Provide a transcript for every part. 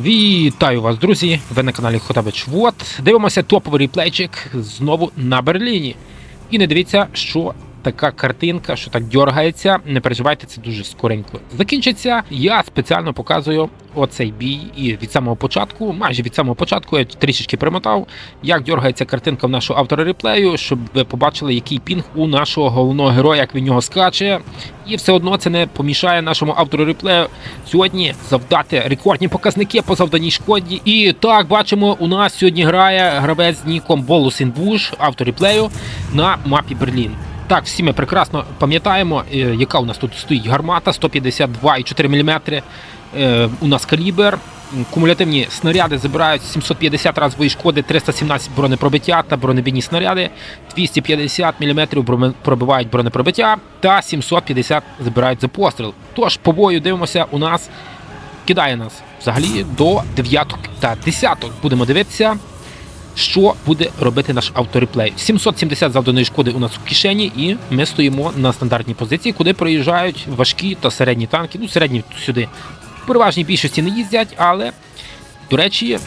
Вітаю вас, друзі! Ви на каналі Хотабич Вот. Дивимося топовий реплейчик знову на Берліні. І не дивіться, що така картинка, що так дергається. Не переживайте, це дуже скоренько закінчиться. Я спеціально показую оцей бій і від самого початку, майже від самого початку, я трішечки примотав, як дергається картинка в нашого автора реплею, щоб ви побачили, який пінг у нашого головного героя, як він нього скаче. І все одно це не помішає нашому автору реплею сьогодні завдати рекордні показники по завданій шкоді. І так бачимо, у нас сьогодні грає гравець з ніком Болус Інбуш, автор реплею на мапі Берлін. Так, всі ми прекрасно пам'ятаємо, е, яка у нас тут стоїть гармата 152,4 мм. Е, у нас калібр. Кумулятивні снаряди забирають 750 разової шкоди, 317 бронепробиття та бронебійні снаряди, 250 мм пробивають бронепробиття та 750 забирають за постріл. Тож по бою дивимося, у нас кидає нас взагалі до 9 та 10. Будемо дивитися, що буде робити наш автореплей. 770 завданої шкоди у нас у кишені, і ми стоїмо на стандартній позиції, куди проїжджають важкі та середні танки. Ну, середні сюди в переважній більшості не їздять, але, до речі,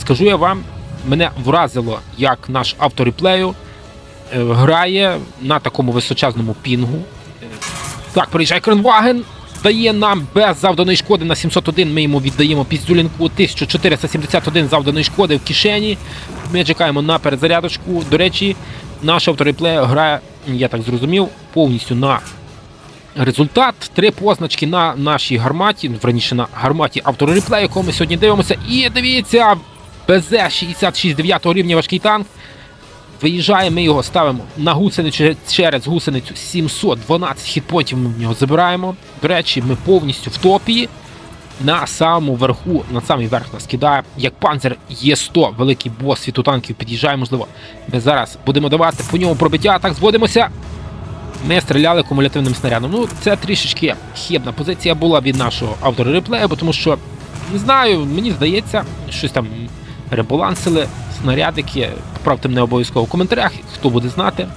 скажу я вам, мене вразило, як наш автор реплею е, грає на такому височезному пінгу. Так, приїжджає Кронваген, дає нам без завданої шкоди на 701. Ми йому віддаємо піздюлінку 1471 завданої шкоди в кишені. Ми чекаємо на перезарядочку. До речі, наш автор реплею грає, я так зрозумів, повністю на Результат три позначки на нашій гарматі, раніше на гарматі автореплею, якого ми сьогодні дивимося. І дивіться, БЗ-66 9 рівня важкий танк. Виїжджає, ми його ставимо на гусеницю через гусеницю 712 хітпотів ми в нього забираємо. До речі, ми повністю в топі. На самому верху, на самий верх нас кидає, як панцер Є100, великий бос світу танків під'їжджає, можливо. Ми зараз будемо давати по ньому пробиття. Так, зводимося. Ми стріляли кумулятивним снарядом. Ну, це трішечки хибна позиція була від нашого автора реплею, тому що, не знаю, мені здається, щось там ребалансили, снарядики. Поправте мене обов'язково в коментарях, хто буде знати.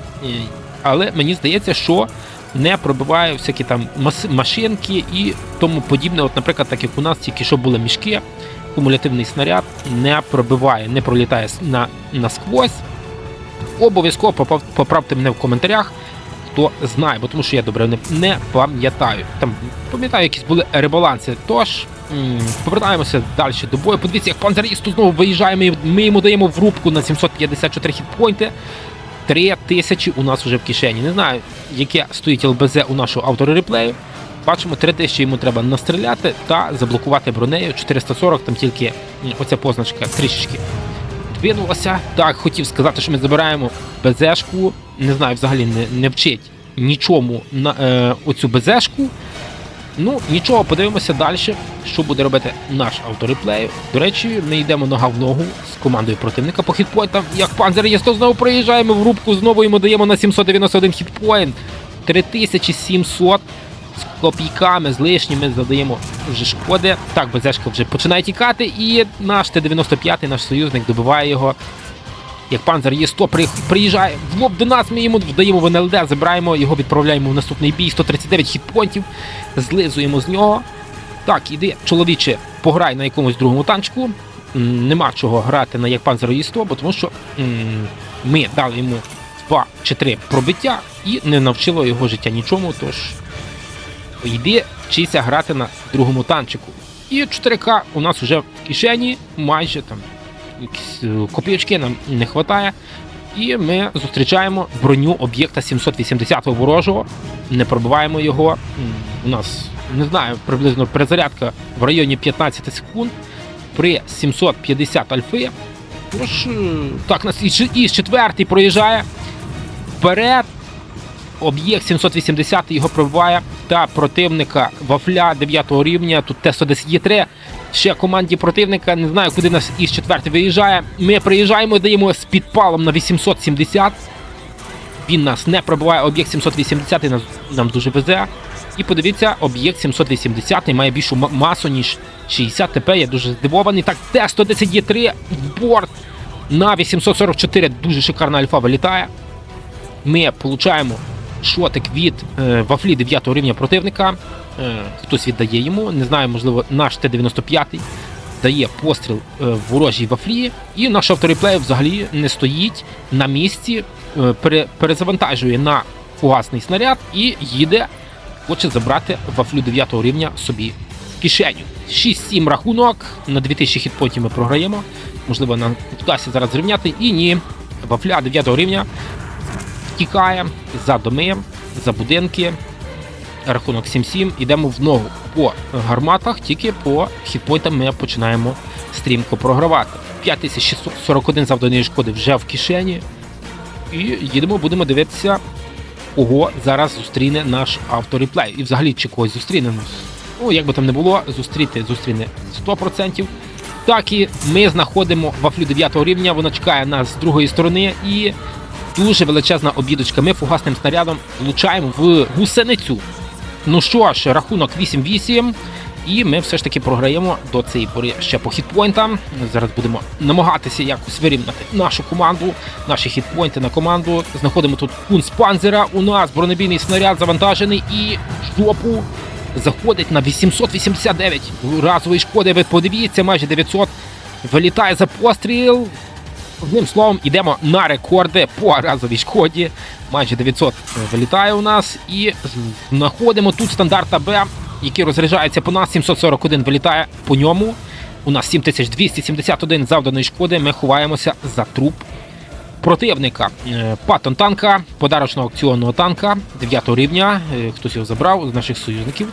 Але мені здається, що не пробиває всякі там машинки і тому подібне. От, наприклад, так як у нас тільки що були мішки, кумулятивний снаряд не пробиває, не пролітає на, насквозь. Обов'язково поправте мене в коментарях хто знає, бо тому що я добре не, не пам'ятаю. Там пам'ятаю, якісь були ребаланси. Тож повертаємося далі до бою. Подивіться, як панзерісту знову виїжджає. Ми, йому даємо в рубку на 754 хітпойнти. Три тисячі у нас вже в кишені. Не знаю, яке стоїть ЛБЗ у нашого автора реплею. Бачимо, 3 тисячі йому треба настріляти та заблокувати бронею. 440, там тільки оця позначка трішечки двинулася. Так, хотів сказати, що ми забираємо БЗшку. Не знаю, взагалі не, не вчить нічому на е, оцю БЗшку. Ну, нічого, подивимося далі, що буде робити наш автореплей. До речі, ми йдемо нога в ногу з командою противника по хітпойнтам. Як панзер є, то знову проїжджаємо в рубку, знову йому даємо на 791 хітпойнт. 3700 з копійками, з лишніми задаємо вже шкоди. Так, БЗшка вже починає тікати, і наш Т-95, наш союзник, добиває його. Як панзер є 100 приїжджає в лоб до нас, ми йому вдаємо в НЛД, забираємо його, відправляємо в наступний бій. 139 хітпонтів, злизуємо з нього. Так, іди, чоловіче, пограй на якомусь другому танчику. Нема чого грати на як панзеру є 100, бо тому що ми дали йому 2 чи 3 пробиття і не навчило його життя нічому. Тож йди, вчися грати на другому танчику. І 4К у нас вже в кишені майже там копійочки нам не вистачає. І ми зустрічаємо броню об'єкта 780 ворожого, не пробиваємо його. У нас не знаю, приблизно перезарядка в районі 15 секунд при 750 альфи. Тож, е, так, нас і четвертий проїжджає вперед. Об'єкт 780 його пробиває та противника вафля 9 рівня. Тут Т-110 є 3 Ще команді противника. Не знаю, куди нас із четвертий виїжджає. Ми приїжджаємо, даємо з підпалом на 870. Він нас не пробиває. Об'єкт 780 нас, нам дуже везе. І подивіться, об'єкт 780 має більшу масу, ніж 60 ТП. Я дуже здивований. Так, Т-110 є 3 в борт на 844. Дуже шикарна альфа вилітає ми получаємо шотик від е, вафлі 9 рівня противника. Е, хтось віддає йому, не знаю, можливо, наш Т-95. дає постріл е, ворожій вафлі, і наш автореплей взагалі не стоїть на місці, пере, перезавантажує на фугасний снаряд і їде, хоче забрати вафлю 9 рівня собі в кишеню. 6-7 рахунок, на 2000 хітпотів ми програємо. Можливо, нам вдасться зараз зрівняти. І ні, вафля 9 рівня втікає за доми, за будинки. Рахунок 7-7. Йдемо в ногу по гарматах, тільки по хітпойтам ми починаємо стрімко програвати. 5641 завданої шкоди вже в кишені. І їдемо, будемо дивитися, кого зараз зустріне наш автореплей. І взагалі чи когось зустріне. Ну, як би там не було, зустріти зустріне 100%. Так і ми знаходимо вафлю 9 рівня, вона чекає нас з другої сторони і дуже величезна обідочка. Ми фугасним снарядом влучаємо в гусеницю. Ну що ж, рахунок 8-8. І ми все ж таки програємо до цієї пори ще по хітпойнтам. Зараз будемо намагатися якось вирівняти нашу команду, наші хітпойнти на команду. Знаходимо тут кунспанзера. У нас бронебійний снаряд завантажений і жопу заходить на 889 разової шкоди. Ви подивіться, майже 900. Вилітає за постріл. Одним словом, йдемо на рекорди по разовій шкоді. Майже 900 вилітає у нас. І знаходимо тут стандарт АБ, який розряджається по нас. 741 вилітає по ньому. У нас 7271 завданої шкоди. Ми ховаємося за труп противника. Е, Паттон танка, подарочного аукціонного танка 9 рівня. Е, Хтось його забрав з наших союзників.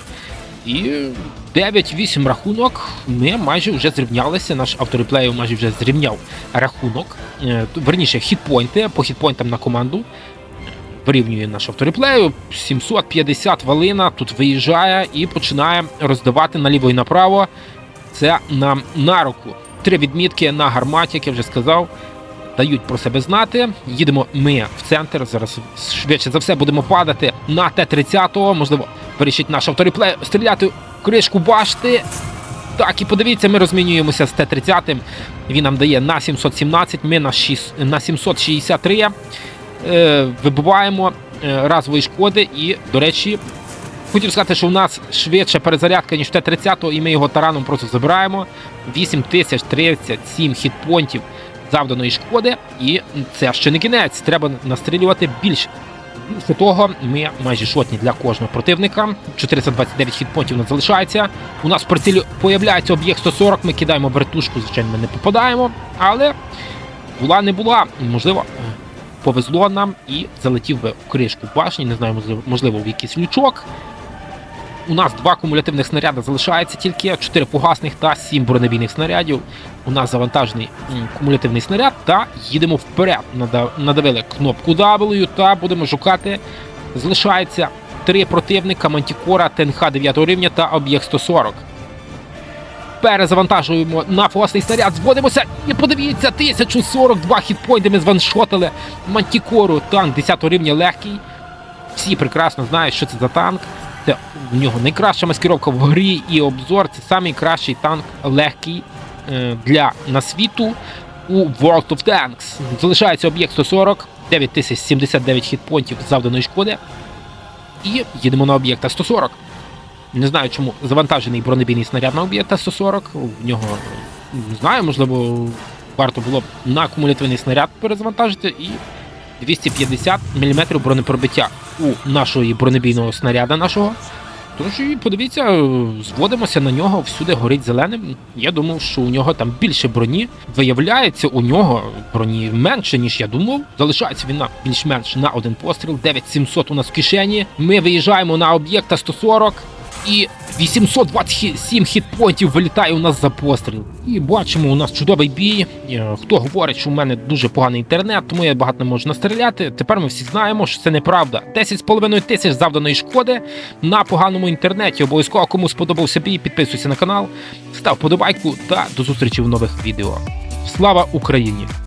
І 9-8 рахунок. Ми майже вже зрівнялися. Наш автореплеєр майже вже зрівняв рахунок. Е, Верніше, хітпойнти по хітпойнтам на команду. Вирівнює наш автореплею. 750 валина тут виїжджає і починає роздавати наліво і направо. Це нам на руку. Три відмітки на гарматі, як я вже сказав, дають про себе знати. Їдемо ми в центр. Зараз швидше за все будемо падати на Т-30. Можливо, вирішить наш автореплей стріляти кришку башти. Так, і подивіться, ми розмінюємося з Т-30. Він нам дає на 717, ми на, 6, на 763. Е, вибиваємо е, разової шкоди. І, до речі, хотів сказати, що у нас швидша перезарядка, ніж Т-30, і ми його тараном просто забираємо. 8037 хітпонтів завданої шкоди. І це ще не кінець. Треба настрілювати більше. Більше того, ми майже шотні для кожного противника. 429 хітпонтів не залишається. У нас в прицілі появляється об'єкт 140. Ми кидаємо вертушку, звичайно, ми не попадаємо. Але була не була. Можливо, повезло нам і залетів би в кришку башні. Не знаю, можливо, в якийсь лючок. У нас два кумулятивних снаряди залишається тільки 4 фугасних та 7 бронебійних снарядів. У нас завантажений кумулятивний снаряд та їдемо вперед. Надавили кнопку W та будемо шукати. Залишається три противника Мантікора, ТНХ 9 рівня та об'єкт 140. Перезавантажуємо на фугасний снаряд, зводимося і подивіться, 1042 хітпойнти ми званшотили Мантікору. Танк 10 рівня легкий. Всі прекрасно знають, що це за танк. Це в нього найкраща маскировка в грі і обзор. Це найкращий танк легкий е, для на світу у World of Tanks. Залишається об'єкт 140, 9079 хітпонтів завданої шкоди. І їдемо на об'єкта 140. Не знаю, чому завантажений бронебійний снаряд на об'єкта 140. В нього не знаю, можливо, варто було б на акумулятивний снаряд перезавантажити і 250 мм бронепробиття у нашої бронебійного снаряда нашого. Тож і подивіться, зводимося на нього, всюди горить зеленим. Я думав, що у нього там більше броні. Виявляється, у нього броні менше, ніж я думав. Залишається він на більш-менш на один постріл. 9700 у нас в кишені. Ми виїжджаємо на об'єкта 140. І 827 хітпонтів вилітає у нас за постріл. І бачимо, у нас чудовий бій. Е, Хто говорить, що у мене дуже поганий інтернет, тому я багато не можу настріляти. Тепер ми всі знаємо, що це неправда. 10,5 тисяч завданої шкоди на поганому інтернеті. Обов'язково кому сподобався бій, підписуйся на канал, став подобайку та до зустрічі в нових відео. Слава Україні!